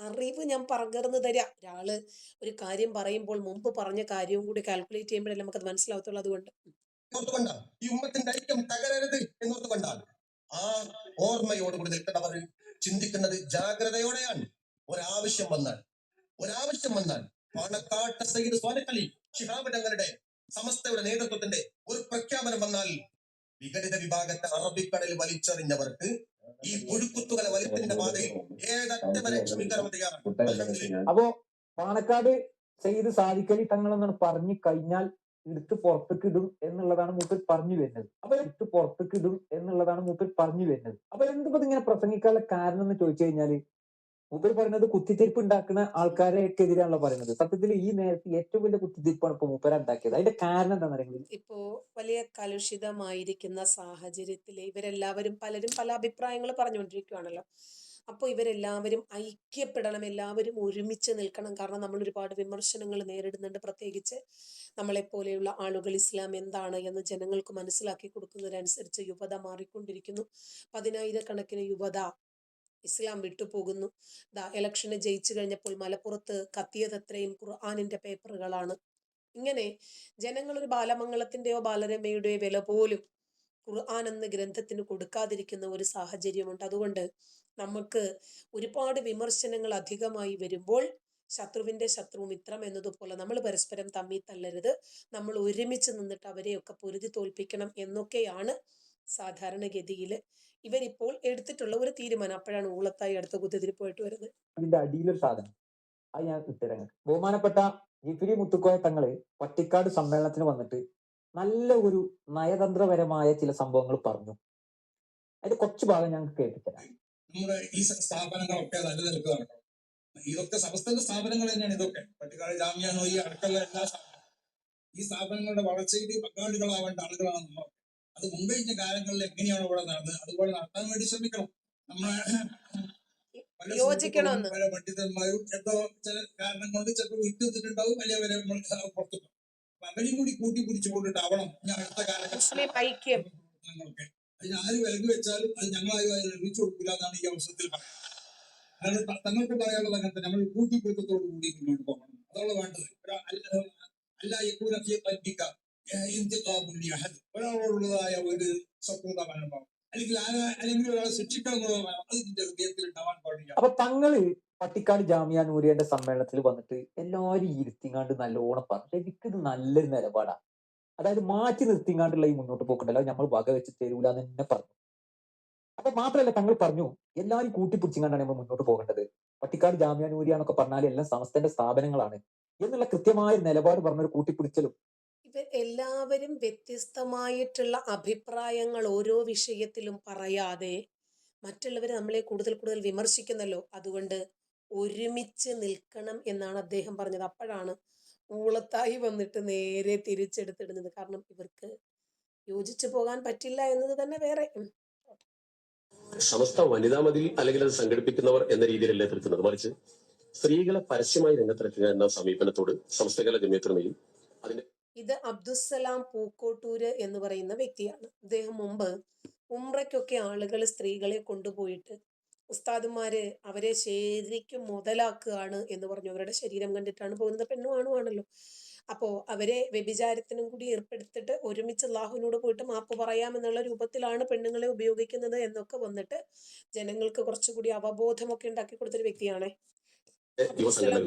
അറിവ് ഞാൻ പകർന്നു തരാം. ഒരാൾ ഒരു കാര്യം പറയുമ്പോൾ മുമ്പ് പറഞ്ഞ കാര്യവും കൂടി കാൽക്കുലേറ്റ് ചെയ്യുമ്പോഴല്ലേ നമുക്കത് മനസ്സിലാവത്തുള്ളൂ അതുകൊണ്ട്. ഈ ഉമ്മത്തിന്റെ ഐക്യം തകരരുത് എന്നോർത്തുകൊണ്ടാണ് ആ ഓർമ്മയോടുകൂടി നിൽക്കുന്നവർ ചിന്തിക്കുന്നത് ജാഗ്രതയോടെയാണ്. ഒരാവശ്യം വന്നാൽ. ഒരാവശ്യം വന്നാൽ. പാണക്കാട്ട് സൈഡ് സ്വാനക്കളി ശിഹാബ് തങ്ങളുടെ സമസ്തയുടെ നേതൃത്വത്തിന്റെ ഒരു പ്രഖ്യാപനം വന്നാൽ വിഘടിത വിഭാഗത്തെ അറബിക്കടൽ വലിച്ചെറിഞ്ഞവർക്ക് ഈ പുഴുക്കുത്തുകളെ വലിപ്പിന്റെ പാതയിൽ ഏതറ്റം വരെ ക്ഷമിക്കാൻ തയ്യാറാണ്. അപ്പോ പാണക്കാട് ചെയ്ത് സാധിക്കലി തങ്ങളെന്നാണ് പറഞ്ഞു കഴിഞ്ഞാൽ എടുത്ത് പുറത്തേക്ക് ഇടും എന്നുള്ളതാണ് മൂപ്പർ പറഞ്ഞു വരുന്നത്. അപ്പൊ എടുത്ത് പുറത്തേക്ക് ഇടും എന്നുള്ളതാണ് മൂപ്പർ പറഞ്ഞു വരുന്നത്. അപ്പൊ എന്തിപ്പോ ഇങ്ങനെ പ്രസംഗിക്കാനുള്ള കാരണം എന്ന് ചോദിച്ചു കഴിഞ്ഞാൽ മൂപ്പർ പറയുന്നത് കുത്തിത്തിരിപ്പ് ഉണ്ടാക്കുന്ന ആൾക്കാരെക്കെതിരാണല്ലോ പറയുന്നത്. സത്യത്തിൽ ഈ നേരത്തെ ഏറ്റവും വലിയ കുത്തിത്തിരിപ്പാണ് ഇപ്പൊ മൂപ്പര ഉണ്ടാക്കിയത്. അതിന്റെ കാരണം എന്താണെന്ന് അറിയുന്നത് ഇപ്പോ വലിയ കലുഷിതമായിരിക്കുന്ന സാഹചര്യത്തിൽ ഇവരെല്ലാവരും പലരും പല അഭിപ്രായങ്ങൾ പറഞ്ഞുകൊണ്ടിരിക്കുകയാണല്ലോ അപ്പോൾ ഇവരെല്ലാവരും ഐക്യപ്പെടണം എല്ലാവരും ഒരുമിച്ച് നിൽക്കണം. കാരണം നമ്മൾ ഒരുപാട് വിമർശനങ്ങൾ നേരിടുന്നുണ്ട്. പ്രത്യേകിച്ച് നമ്മളെപ്പോലെയുള്ള ആളുകൾ ഇസ്ലാം എന്താണ് എന്ന് ജനങ്ങൾക്ക് മനസ്സിലാക്കി കൊടുക്കുന്നതിനനുസരിച്ച് യുവത മാറിക്കൊണ്ടിരിക്കുന്നു. പതിനായിരക്കണക്കിന് യുവത ഇസ്ലാം വിട്ടുപോകുന്നു ദാ ഇലക്ഷന് ജയിച്ചു കഴിഞ്ഞപ്പോൾ മലപ്പുറത്ത് കത്തിയതത്രയും ഖുർആാനിന്റെ പേപ്പറുകളാണ്. ഇങ്ങനെ ജനങ്ങൾ ഒരു ബാലമംഗളത്തിന്റെയോ ബാലരമയുടെയോ വില പോലും ഖുർആൻ എന്ന ഗ്രന്ഥത്തിന് കൊടുക്കാതിരിക്കുന്ന ഒരു സാഹചര്യമുണ്ട്. അതുകൊണ്ട് നമുക്ക് ഒരുപാട് വിമർശനങ്ങൾ അധികമായി വരുമ്പോൾ ശത്രുവിന്റെ ശത്രു മിത്രം എന്നതുപോലെ നമ്മൾ പരസ്പരം തമ്മി തല്ലരുത്. നമ്മൾ ഒരുമിച്ച് നിന്നിട്ട് അവരെയൊക്കെ പൊരുതി തോൽപ്പിക്കണം എന്നൊക്കെയാണ് സാധാരണഗതിയിൽ ഇവരിപ്പോൾ എടുത്തിട്ടുള്ള ഒരു തീരുമാനം. അപ്പോഴാണ് ഊളത്തായി അടുത്ത കുത്തിതിരിപ്പോയിട്ട് വരുന്നത്. അതിന്റെ അടിയിലൊരു സാധനം. അത് ഞാൻ ഇട്ടുതരാം. ബഹുമാനപ്പെട്ട ജിഫിരി മുത്തുക്കോയ തങ്ങൾ പട്ടിക്കാട് സമ്മേളനത്തിന് വന്നിട്ട് നല്ല ഒരു നയതന്ത്രപരമായ ചില സംഭവങ്ങൾ പറഞ്ഞു. അതിന്റെ കുറച്ച് ഭാഗം ഞങ്ങൾക്ക് കേട്ടിട്ടില്ല നമ്മുടെ ഈ സ്ഥാപനങ്ങളൊക്കെ ഇതൊക്കെ സമസ്ത സ്ഥാപനങ്ങൾ തന്നെയാണ് ഇതൊക്കെ. പട്ടിക്കാട് ജാമ്യാനോ നോയി അടുക്കള എല്ലാ സ്ഥാപനങ്ങളും. ഈ സ്ഥാപനങ്ങളുടെ വളർച്ചയിൽ പങ്കാളികളാവേണ്ട ആളുകളാണ് നമ്മൾ. അത് മുമ്പ് കഴിഞ്ഞ കാലങ്ങളിൽ എങ്ങനെയാണ് ഇവിടെ നടന്നത്? അതുപോലെ നടത്താൻ വേണ്ടി ശ്രമിക്കണം. നമ്മളെ പല പണ്ഡിതന്മാരും എന്തോ ചില കാരണം കൊണ്ട് ചിലപ്പോൾ വിട്ടുനിന്നിട്ടുണ്ടാവും അല്ലെങ്കിൽ അവരെ നമ്മൾ പുറത്തു അവരെയും കൂടി കൂട്ടി പിടിച്ചു കൊണ്ടിട്ടാവണം ഞാൻ അടുത്ത പ്രവർത്തനങ്ങളൊക്കെ. അതിന് ആര് വിലക്ക് വെച്ചാലും അത് ഞങ്ങളായി അതിന് കൊടുക്കില്ല എന്നാണ് ഈ അവസരത്തിൽ പറയുന്നത്. അതായത് തങ്ങൾക്ക് പറയാനുള്ളത് അങ്ങനെ നമ്മൾ കൂട്ടിപ്പിടുത്തത്തോടു കൂടി മുന്നോട്ട് പോകണം. അതാണ് വേണ്ടത്. അല്ല- എപ്പോഴും യക്കൂന ഒരാളോടുള്ളതായ ഒരു ശത്രുത മനോഭാവം അല്ലെങ്കിൽ അല്ലെങ്കിൽ ഒരാളെ ശിക്ഷിക്കണം മനോഭാവം അത് ഹൃദയത്തിൽ ഉണ്ടാവാൻ പാടില്ല. അപ്പൊ തങ്ങൾ പട്ടിക്കാട് ജാമ്യ നൂരിയന്റെ സമ്മേളനത്തിൽ വന്നിട്ട് എല്ലാവരും ഇരുത്തിങ്ങാണ്ട് നല്ലോണം പറഞ്ഞു. എനിക്കിത് നല്ലൊരു നിലപാടാ. അതായത് മാറ്റി നിർത്തിങ്ങാണ്ടുള്ള ഈ മുന്നോട്ട് പോക്കുണ്ടല്ലോ. നമ്മൾ വക വെച്ച് തരൂല എന്ന് തന്നെ പറഞ്ഞു. അപ്പൊ മാത്രമല്ല തങ്ങൾ പറഞ്ഞു എല്ലാവരും കൂട്ടിപ്പിടിച്ചിങ്ങാണ്ടാണ് നമ്മൾ മുന്നോട്ട് പോകേണ്ടത്. പട്ടിക്കാട് ജാമ്യാനൂരിയാന്നൊക്കെ നൂരിയ പറഞ്ഞാൽ എല്ലാം സമസ്തന്റെ സ്ഥാപനങ്ങളാണ്. എന്നുള്ള കൃത്യമായ നിലപാട് പറഞ്ഞൊരു കൂട്ടിപ്പിടിച്ചലും എല്ലാവരും വ്യത്യസ്തമായിട്ടുള്ള അഭിപ്രായങ്ങൾ ഓരോ വിഷയത്തിലും പറയാതെ മറ്റുള്ളവർ നമ്മളെ കൂടുതൽ കൂടുതൽ വിമർശിക്കുന്നല്ലോ. അതുകൊണ്ട് ഒരുമിച്ച് നിൽക്കണം എന്നാണ് അദ്ദേഹം പറഞ്ഞത്. അപ്പോഴാണ് ഊളത്തായി വന്നിട്ട് നേരെ തിരിച്ചെടുത്തിടുന്നത്. കാരണം ഇവർക്ക് യോജിച്ചു പോകാൻ പറ്റില്ല എന്നത് തന്നെ വേറെ. സമസ്ത വനിതാ മതിൽ അല്ലെങ്കിൽ അത് സംഘടിപ്പിക്കുന്നവർ എന്ന രീതിയിലല്ലേ എതിർക്കുന്നത് മറിച്ച് സ്ത്രീകളെ പരസ്യമായി രംഗത്തിറക്കുക എന്ന സമീപനത്തോട് സമസ്തകാല ജമിയത്തിനുമേയും അതിന്റെ ഇത് അബ്ദുസലാം പൂക്കോട്ടൂര് എന്ന് പറയുന്ന വ്യക്തിയാണ്. അദ്ദേഹം മുമ്പ് ഉംറയ്ക്കൊക്കെ ആളുകൾ സ്ത്രീകളെ കൊണ്ടുപോയിട്ട് ഉസ്താദുമാര് അവരെ ശരിക്കും മുതലാക്കുകയാണ് എന്ന് പറഞ്ഞു. അവരുടെ ശരീരം കണ്ടിട്ടാണ് പോകുന്നത്. പെണ്ണും ആണുമാണല്ലോ അപ്പോൾ അവരെ വ്യഭിചാരത്തിനും കൂടി ഏർപ്പെടുത്തിട്ട് ഒരുമിച്ച് അള്ളാഹുവിനോട് പോയിട്ട് മാപ്പ് പറയാമെന്നുള്ള രൂപത്തിലാണ് പെണ്ണുങ്ങളെ ഉപയോഗിക്കുന്നത് എന്നൊക്കെ വന്നിട്ട് ജനങ്ങൾക്ക് കുറച്ചുകൂടി അവബോധമൊക്കെ ഉണ്ടാക്കി കൊടുത്തൊരു വ്യക്തിയാണേ. യുവസംഘടനകൾ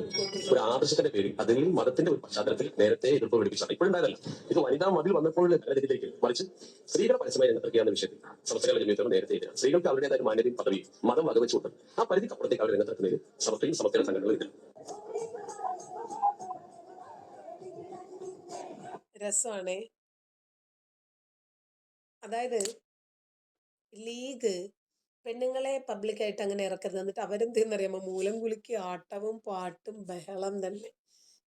ഒരു ആദർശത്തിന്റെ പേരിൽ അതിൽ മതത്തിന്റെ ഒരു പശ്ചാത്തലത്തിൽ നേരത്തെ എതിർപ്പ് പിടിപ്പിച്ചാണ് ഇപ്പോഴുണ്ടായതല്ല ഇത് വനിതാ മതിൽ വന്നപ്പോൾ രീതിയിലേക്ക് മറിച്ച് സ്ത്രീകളെ പരസ്യമായി എന്ന വിഷയത്തിൽ സമസ്തകാല ജമിയത്തോട് നേരത്തെ ഇല്ല. സ്ത്രീകൾക്ക് അവരുടേതായ മാന്യതയും പദവിയും മതം വകവെച്ചുകൊണ്ട് ആ പരിധിക്കപ്പുറത്തേക്ക് അവർ രംഗത്തെത്തുന്നതിൽ സമസ്തയും സമസ്തയുടെ സംഘടനകളും രസമാണ് രസമാണേ. അതായത് ലീഗ് പെണ്ണുങ്ങളെ പബ്ലിക്കായിട്ട് അങ്ങനെ ഇറക്കരുത്. എന്നിട്ട് അവരെന്തെന്നറിയാമോ? മൂലം കുലുക്കി ആട്ടവും പാട്ടും ബഹളം തന്നെ.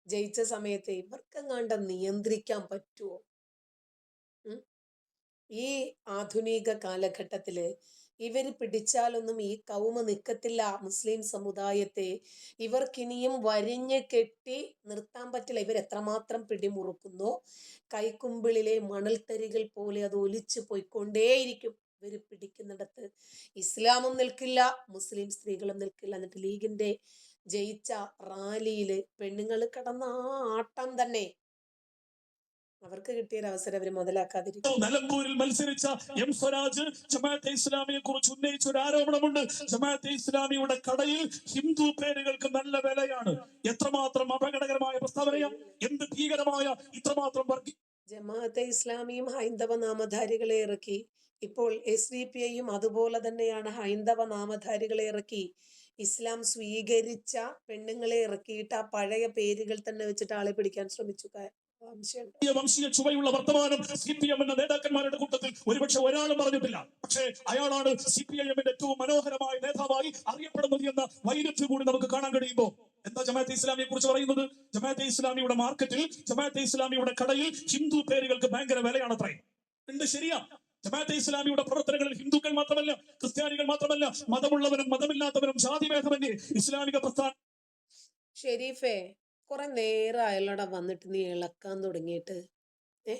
ജയിച്ച സമയത്ത് ഇവർക്കെങ്ങാണ്ട് നിയന്ത്രിക്കാൻ പറ്റുമോ ഈ ആധുനിക കാലഘട്ടത്തിൽ ഇവർ പിടിച്ചാലൊന്നും ഈ കൗമ നിൽക്കത്തില്ല മുസ്ലിം സമുദായത്തെ ഇവർക്കിനിയും വരിഞ്ഞ് കെട്ടി നിർത്താൻ പറ്റില്ല. ഇവർ എത്രമാത്രം പിടിമുറുക്കുന്നോ? കൈക്കുമ്പിളിലെ മണൽത്തരികൾ പോലെ അത് ഒലിച്ചു പോയിക്കൊണ്ടേയിരിക്കും. ഇവർ പിടിക്കുന്നിടത്ത് ഇസ്ലാമും നിൽക്കില്ല മുസ്ലിം സ്ത്രീകളും നിൽക്കില്ല. എന്നിട്ട് ലീഗിന്റെ ജയിച്ച റാലിയിൽ പെണ്ണുങ്ങൾ കടന്ന ആ ആട്ടം തന്നെ അവർക്ക് കിട്ടിയ ഒരു അവസരം അവർ മുതലാക്കാതിരിക്കും. നിലമ്പൂരിൽ മത്സരിച്ച എം സ്വരാജ് ജമാഅത്തെ ഇസ്ലാമിയെ കുറിച്ച് ഉന്നയിച്ച ഒരു ആരോപണമുണ്ട്. ജമാഅത്തെ ഇസ്ലാമിയുടെ കടയിൽ ഹിന്ദു പേരുകൾക്ക് നല്ല വിലയാണ്. എത്രമാത്രം അപകടകരമായ പ്രസ്താവനയാണ് എന്ത് ഭീകരമായ ഇത്രമാത്രം വർഗീയ ജമാഅത്തെ ഇസ്ലാമിയും ഹൈന്ദവ നാമധാരികളെ ഇറക്കി. ഇപ്പോൾ എസ് ഡി പി ഐയും അതുപോലെ തന്നെയാണ് ഹൈന്ദവ നാമധാരികളെ ഇറക്കി. ഇസ്ലാം സ്വീകരിച്ച പെണ്ണുങ്ങളെ ഇറക്കിയിട്ട് ആ പഴയ പേരുകൾ തന്നെ വെച്ചിട്ട് ആളെ പിടിക്കാൻ ശ്രമിച്ചു. വംശീയ ചുവയുള്ള വർത്തമാനം സി പി എമ്മിന്റെ നേതാക്കന്മാരുടെ കൂട്ടത്തിൽ ഒരുപക്ഷെ ഒരാളും പറഞ്ഞിട്ടില്ല. പക്ഷേ അയാളാണ് സി പി ഐ എമ്മിന്റെ ഏറ്റവും മനോഹരമായ നേതാവായി അറിയപ്പെടുന്നത് എന്ന വൈരുദ്ധ്യം കൂടി നമുക്ക് കാണാൻ കഴിയുമ്പോൾ എന്താ ജമാഅത്തെ ഇസ്ലാമിയെ കുറിച്ച് പറയുന്നത്? ജമാഅത്തെ ഇസ്ലാമിയുടെ മാർക്കറ്റിൽ ജമാഅത്തെ ഇസ്ലാമിയുടെ കടയിൽ ഹിന്ദു പേരുകൾക്ക് ഭയങ്കര വിലയാണ് അത്രയും. ഉണ്ട് ശരിയാ. ജമാഅത്തെ ഇസ്ലാമിയുടെ പ്രവർത്തനങ്ങളിൽ ഹിന്ദുക്കൾ മാത്രമല്ല ക്രിസ്ത്യാനികൾ മാത്രമല്ല മതമുള്ളവരും മതമില്ലാത്തവരും ജാതിഭേദമന്യേ ഇസ്ലാമിക പ്രസ്ഥാനം ഷെരീഫേ കുറെ നേരമായല്ലോടാ വന്നിട്ട് നീ ഇളക്കാൻ തുടങ്ങിയിട്ട്. ഏ?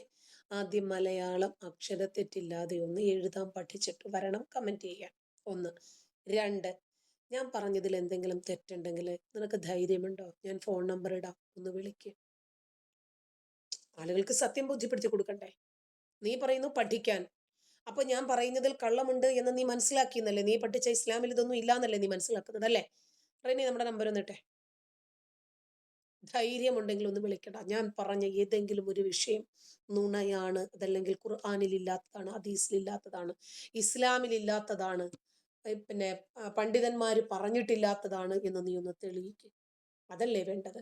ആദ്യം മലയാളം അക്ഷരത്തെറ്റില്ലാതെ ഒന്ന് എഴുതാൻ പഠിച്ചിട്ട് വരണം കമന്റ് ചെയ്യാൻ. ഒന്ന്. രണ്ട്. ഞാൻ പറഞ്ഞതിൽ എന്തെങ്കിലും തെറ്റുണ്ടെങ്കിൽ നിനക്ക് ധൈര്യമുണ്ടോ? ഞാൻ ഫോൺ നമ്പർ ഇടാം. ഒന്ന് വിളിക്ക്. ആളുകൾക്ക് സത്യം ബോധ്യപ്പെടുത്തി കൊടുക്കണ്ടേ? നീ പറയുന്നു പഠിക്കാൻ. അപ്പൊ ഞാൻ പറയുന്നതിൽ കള്ളമുണ്ട് എന്ന് നീ മനസ്സിലാക്കിയെന്നല്ലേ? നീ പഠിച്ച ഇസ്ലാമിൽ ഇതൊന്നും ഇല്ലാന്നല്ലേ നീ മനസ്സിലാക്കുന്നത് അല്ലേ? റെനി നമ്മുടെ നമ്പർ ഒന്നിട്ടെ ധൈര്യമുണ്ടെങ്കിൽ ഒന്ന് വിളിക്കണ്ട ഞാൻ പറഞ്ഞ ഏതെങ്കിലും ഒരു വിഷയം നുണയാണ് അതല്ലെങ്കിൽ ഖുർആാനിൽ ഇല്ലാത്തതാണ് ഹദീസിൽ ഇല്ലാത്തതാണ് ഇസ്ലാമിൽ ഇല്ലാത്തതാണ്. പിന്നെ പണ്ഡിതന്മാർ പറഞ്ഞിട്ടില്ലാത്തതാണ് എന്ന് നീ ഒന്ന് തെളിയിക്കുക അതല്ലേ വേണ്ടത്?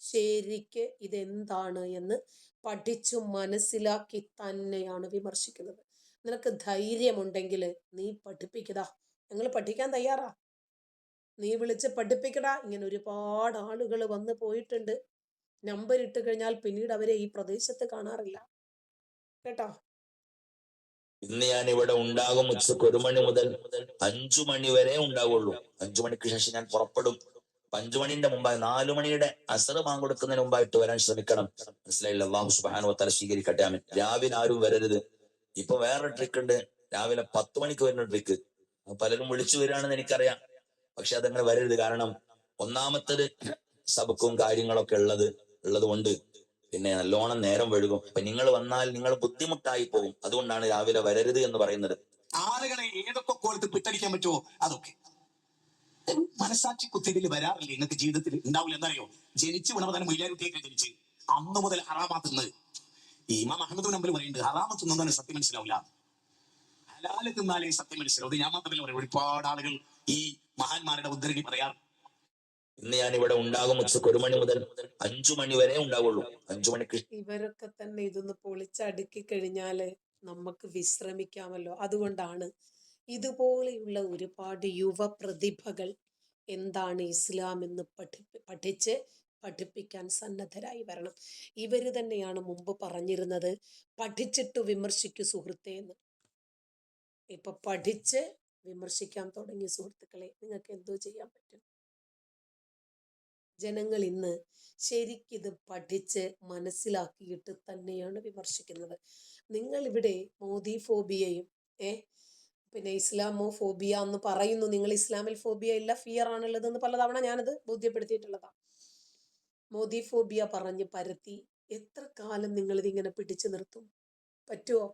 ശരിക്ക് ഇതെന്താണ് എന്ന് പഠിച്ചു മനസ്സിലാക്കി തന്നെയാണ് വിമർശിക്കുന്നത്. നിനക്ക് ധൈര്യമുണ്ടെങ്കിൽ നീ പഠിപ്പിക്കടാ. ഞങ്ങൾ പഠിക്കാൻ തയ്യാറാ. നീ വിളിച്ച് പഠിപ്പിക്കടാ. ഇങ്ങനെ ഒരുപാട് ആളുകൾ വന്ന് പോയിട്ടുണ്ട്. നമ്പർ ഇട്ട് കഴിഞ്ഞാൽ പിന്നീട് അവരെ ഈ പ്രദേശത്ത് കാണാറില്ല. കേട്ടോ? ഇന്ന് ഞാൻ ഇവിടെ ഉണ്ടാകും ഉച്ചയ്ക്ക് ഒരു മണി മുതൽ അഞ്ചു മണി വരെ ഉണ്ടാവുള്ളൂ. അഞ്ചു മണിക്ക് ശേഷം ഞാൻ പുറപ്പെടും. അഞ്ചു മണിന്റെ മുമ്പായി നാലു മണിയുടെ അസർ ബാങ്ക് കൊടുക്കുന്നതിന് മുമ്പായിട്ട് വരാൻ ശ്രമിക്കണം. മനസ്സിലായില്ല? അള്ളാഹു സുബാനു തല സ്വീകരിക്കട്ടെ. ആമൻ. രാവിലെ ആരും വരരുത്. ഇപ്പൊ വേറെ ട്രിക്ക് ഉണ്ട്. രാവിലെ പത്ത് മണിക്ക് വരുന്ന ട്രിക്ക് പലരും വിളിച്ചു വരികയാണെന്ന് എനിക്കറിയാം. പക്ഷെ അതങ്ങനെ വരരുത്. കാരണം ഒന്നാമത്തത് സബക്കും കാര്യങ്ങളൊക്കെ ഉള്ളത് ഉള്ളത് കൊണ്ട് പിന്നെ നല്ലോണം നേരം വഴുകും അപ്പൊ നിങ്ങൾ വന്നാൽ നിങ്ങൾ ബുദ്ധിമുട്ടായി പോകും. അതുകൊണ്ടാണ് രാവിലെ വരരുത് എന്ന് പറയുന്നത്. ആളുകളെ ഏതൊക്കെ കോലത്ത് പിട്ടടിക്കാൻ പറ്റുമോ അതൊക്കെ. മനസാക്ഷി കുത്തിരിൽ വരാറില്ല? നിങ്ങൾക്ക് ജീവിതത്തിൽ ഉണ്ടാവില്ല. എന്നറിയോ ജനിച്ചു വീണപ്പോ തന്നെ മൊയിലാരുട്ടിയൊക്കെ ജനിച്ച്. അന്ന് മുതൽ ഹറാമാത്തുന്നത് തിന്നത് ഇമാം അഹമ്മദ് നമ്പർ പറയുന്നുണ്ട് ഹറാമ തിന്നതാണ് സത്യം മനസ്സിലാവില്ല. ഹലാൽ തിന്നാലേ സത്യം മനസ്സിലാവും. ഞാൻ മാത്രമല്ല പറയും ഒരുപാട് ആളുകൾ ഈ മഹാന്മാരുടെ ഉദ്ധരണി പറയാറ്. ഇന്ന് ഞാൻ ഇവിടെ ഉണ്ടാകും ഉച്ചയ്ക്ക് ഒരു മണി മുതൽ അഞ്ചു മണി വരെ ഉണ്ടാവുള്ളൂ. അഞ്ചു മണിക്ക് ഇവരൊക്കെ തന്നെ ഇതൊന്ന് പൊളിച്ചടുക്കി കഴിഞ്ഞാൽ നമുക്ക് വിശ്രമിക്കാമല്ലോ. അതുകൊണ്ടാണ് ഇതുപോലെയുള്ള ഒരുപാട് യുവ പ്രതിഭകൾ എന്താണ് ഇസ്ലാം എന്ന് പഠി പഠിച്ച് പഠിപ്പിക്കാൻ സന്നദ്ധരായി വരണം. ഇവർ തന്നെയാണ് മുമ്പ് പറഞ്ഞിരുന്നത് പഠിച്ചിട്ട് വിമർശിക്കൂ സുഹൃത്തെ എന്ന്. ഇപ്പൊ പഠിച്ച് വിമർശിക്കാൻ തുടങ്ങിയ സുഹൃത്തുക്കളെ നിങ്ങൾക്ക് എന്തോ ചെയ്യാൻ പറ്റും? ജനങ്ങൾ ഇന്ന് ശരിക്കിത് പഠിച്ച് മനസ്സിലാക്കിയിട്ട് തന്നെയാണ് വിമർശിക്കുന്നത്. നിങ്ങൾ ഇവിടെ മോദി ഫോബിയയും ഏ പിന്നെ ഇസ്ലാമോ ഫോബിയ എന്ന് പറയുന്നു. നിങ്ങൾ ഇസ്ലാമിൽ ഫോബിയ ഇല്ല ഫിയർ ആണുള്ളത് എന്ന് പലതവണ ഞാനത് ബോധ്യപ്പെടുത്തിയിട്ടുള്ളതാണ് മോദി ഫോബിയ പറഞ്ഞ് പരത്തി എത്ര കാലം നിങ്ങൾ ഇതിങ്ങനെ പിടിച്ചു നിർത്തും? പറ്റുമോ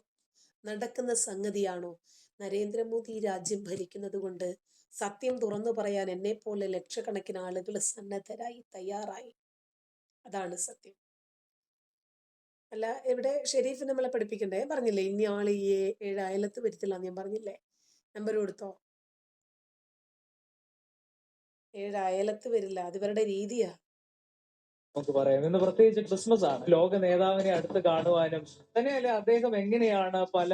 നടക്കുന്ന സംഗതിയാണോ? നരേന്ദ്രമോദി രാജ്യം ഭരിക്കുന്നത് കൊണ്ട് സത്യം തുറന്നു പറയാൻ എന്നെ പോലെ ലക്ഷക്കണക്കിന് ആളുകൾ സന്നദ്ധരായി തയ്യാറായി. അതാണ് സത്യം. അല്ല എവിടെ? ഷെരീഫ് നമ്മളെ പഠിപ്പിക്കണ്ടേ? പറഞ്ഞില്ലേ ഇനി ആൾ ഈ ഏഴ് അയലത്ത് വരുത്തില്ല ഞാൻ പറഞ്ഞില്ലേ? നമ്പർ കൊടുത്തോ? ഏഴ് അയലത്ത് വരില്ല അത് ഇവരുടെ രീതിയാ. നമുക്ക് പറയാം. ഇന്ന് പ്രത്യേകിച്ച് ക്രിസ്മസ് ആണ്. ലോക നേതാവിനെ അടുത്ത് കാണുവാനും തന്നെയല്ല അദ്ദേഹം എങ്ങനെയാണ് പല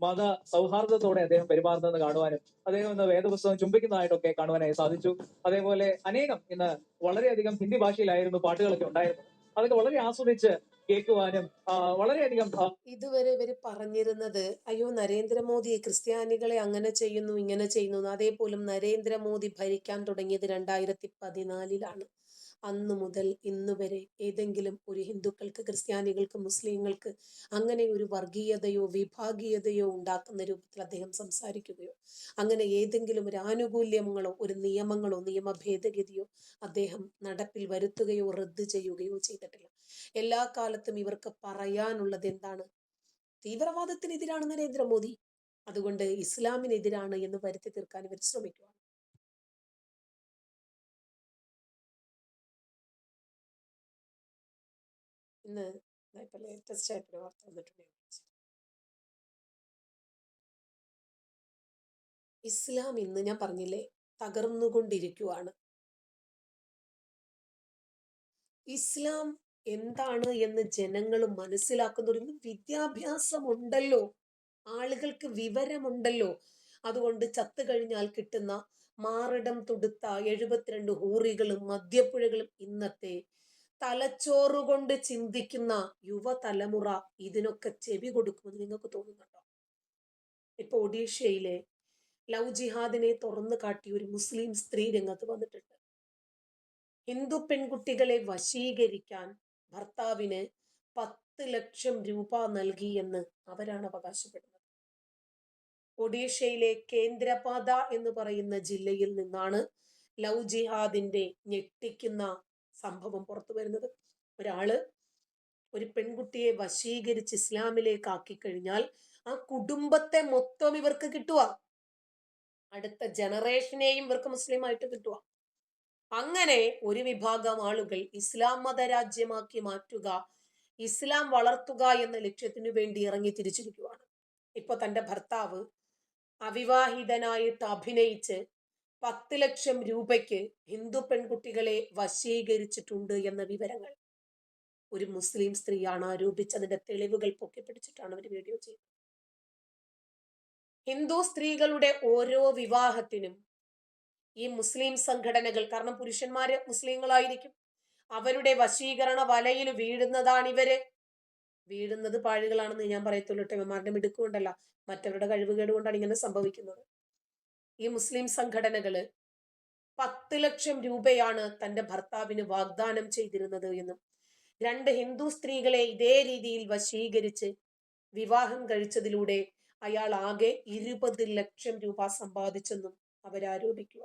മത സൗഹാർദ്ദത്തോടെ അദ്ദേഹം പെരുമാറുന്നതെന്ന് കാണുവാനും അദ്ദേഹം ഇന്ന് വേദപുസ്തകം ചുംബിക്കുന്നതായിട്ടൊക്കെ കാണുവാനായി സാധിച്ചു. അതേപോലെ അനേകം ഇന്ന് വളരെയധികം ഹിന്ദി ഭാഷയിലായിരുന്നു പാട്ടുകളൊക്കെ ഉണ്ടായിരുന്നു അതൊക്കെ വളരെ ആസ്വദിച്ച് കേൾക്കുവാനും വളരെയധികം ഇതുവരെ ഇവർ പറഞ്ഞിരുന്നത് അയ്യോ നരേന്ദ്രമോദി ക്രിസ്ത്യാനികളെ അങ്ങനെ ചെയ്യുന്നു ഇങ്ങനെ ചെയ്യുന്നു. അതേപോലും നരേന്ദ്രമോദി ഭരിക്കാൻ തുടങ്ങിയത് രണ്ടായിരത്തി പതിനാലിലാണ്. അന്നു മുതൽ ഇന്ന് വരെ ഏതെങ്കിലും ഒരു ഹിന്ദുക്കൾക്ക് ക്രിസ്ത്യാനികൾക്ക് മുസ്ലിങ്ങൾക്ക് അങ്ങനെ ഒരു വർഗീയതയോ വിഭാഗീയതയോ ഉണ്ടാക്കുന്ന രൂപത്തിൽ അദ്ദേഹം സംസാരിക്കുകയോ അങ്ങനെ ഏതെങ്കിലും ഒരു ആനുകൂല്യങ്ങളോ ഒരു നിയമങ്ങളോ നിയമ ഭേദഗതിയോ അദ്ദേഹം നടപ്പിൽ വരുത്തുകയോ റദ്ദ് ചെയ്യുകയോ ചെയ്തിട്ടില്ല. എല്ലാ കാലത്തും ഇവർക്ക് പറയാനുള്ളത് എന്താണ്? തീവ്രവാദത്തിനെതിരാണ് നരേന്ദ്രമോദി. അതുകൊണ്ട് ഇസ്ലാമിനെതിരാണ് എന്ന് വരുത്തി തീർക്കാൻ ഇവർ ശ്രമിക്കുക ഇന്ന് ഇപ്പോൾ ലേറ്റസ്റ്റ് ആയിട്ടൊരു വാർത്ത വന്നിട്ടുണ്ട് ഇസ്ലാം ഇന്ന് ഞാൻ പറഞ്ഞില്ലേ തകർന്നുകൊണ്ടിരിക്കുവാണ്. ഇസ്ലാം എന്താണ് എന്ന് ജനങ്ങൾ മനസ്സിലാക്കുന്ന ഒരു വിദ്യാഭ്യാസം ഉണ്ടല്ലോ ആളുകൾക്ക് വിവരമുണ്ടല്ലോ. അതുകൊണ്ട് ചത്തു കഴിഞ്ഞാൽ കിട്ടുന്ന മാറിടം തുടുത്ത എഴുപത്തിരണ്ട് ഹൂറികളും മദ്യപ്പുഴകളും ഇന്നത്തെ തലച്ചോറ് കൊണ്ട് ചിന്തിക്കുന്ന യുവതലമുറ ഇതിനൊക്കെ ചെവി കൊടുക്കുമെന്ന് നിങ്ങൾക്ക് തോന്നുന്നുണ്ടോ? ഇപ്പൊ ഒഡീഷയിലെ ലവ് ജിഹാദിനെ തുറന്നു കാട്ടി ഒരു മുസ്ലിം സ്ത്രീ രംഗത്ത് വന്നിട്ടുണ്ട്. ഹിന്ദു പെൺകുട്ടികളെ വശീകരിക്കാൻ ഭർത്താവിന് പത്ത് ലക്ഷം രൂപ നൽകി എന്ന് അവരാണ് അവകാശപ്പെടുന്നത്. ഒഡീഷയിലെ കേന്ദ്രപാത എന്ന് പറയുന്ന ജില്ലയിൽ നിന്നാണ് ലവ് ജിഹാദിന്റെ ഞെട്ടിക്കുന്ന സംഭവം പുറത്തു വരുന്നത്. ഒരാൾ ഒരു പെൺകുട്ടിയെ വശീകരിച്ച് ഇസ്ലാമിലേക്ക് ആക്കി കഴിഞ്ഞാൽ ആ കുടുംബത്തെ മൊത്തം ഇവർക്ക് കിട്ടുക. അടുത്ത ജനറേഷനെയും ഇവർക്ക് മുസ്ലിം ആയിട്ട് കിട്ടുക. അങ്ങനെ ഒരു വിഭാഗം ആളുകൾ ഇസ്ലാം മത രാജ്യമാക്കി മാറ്റുക ഇസ്ലാം വളർത്തുക എന്ന ലക്ഷ്യത്തിനു വേണ്ടി ഇറങ്ങി തിരിച്ചിരിക്കുകയാണ് ഇപ്പൊ തന്റെ ഭർത്താവ് അവിവാഹിതനായിട്ട് അഭിനയിച്ച് പത്ത് ലക്ഷം രൂപയ്ക്ക് ഹിന്ദു പെൺകുട്ടികളെ വശീകരിച്ചിട്ടുണ്ട് എന്ന വിവരങ്ങൾ. ഒരു മുസ്ലിം സ്ത്രീയാണ് ആരോപിച്ചതിന്റെ തെളിവുകൾ പൊക്കിപ്പിടിച്ചിട്ടാണ് അവർ വീഡിയോ ചെയ്യുന്നത്. ഹിന്ദു സ്ത്രീകളുടെ ഓരോ വിവാഹത്തിനും ഈ മുസ്ലിം സംഘടനകൾ കാരണം പുരുഷന്മാര് മുസ്ലിങ്ങളായിരിക്കും അവരുടെ വശീകരണ വലയിൽ വീഴുന്നതാണ് ഇവർ. വീഴുന്നത് പാഴുകളാണെന്ന് ഞാൻ പറയത്തുള്ളൂ ടെമ്മമാരുടെ മിടുക്കുകൊണ്ടല്ല മറ്റവരുടെ കഴിവുകേട് കൊണ്ടാണ് ഇങ്ങനെ സംഭവിക്കുന്നത്. ഈ മുസ്ലിം സംഘടനകൾ പത്ത് ലക്ഷം രൂപയാണ് തന്റെ ഭർത്താവിന് വാഗ്ദാനം ചെയ്തിരുന്നത് എന്നും രണ്ട് ഹിന്ദു സ്ത്രീകളെ ഇതേ രീതിയിൽ വശീകരിച്ച് വിവാഹം കഴിച്ചതിലൂടെ അയാൾ ആകെ ഇരുപത് ലക്ഷം രൂപ സമ്പാദിച്ചെന്നും അവരാരോപിക്കുക.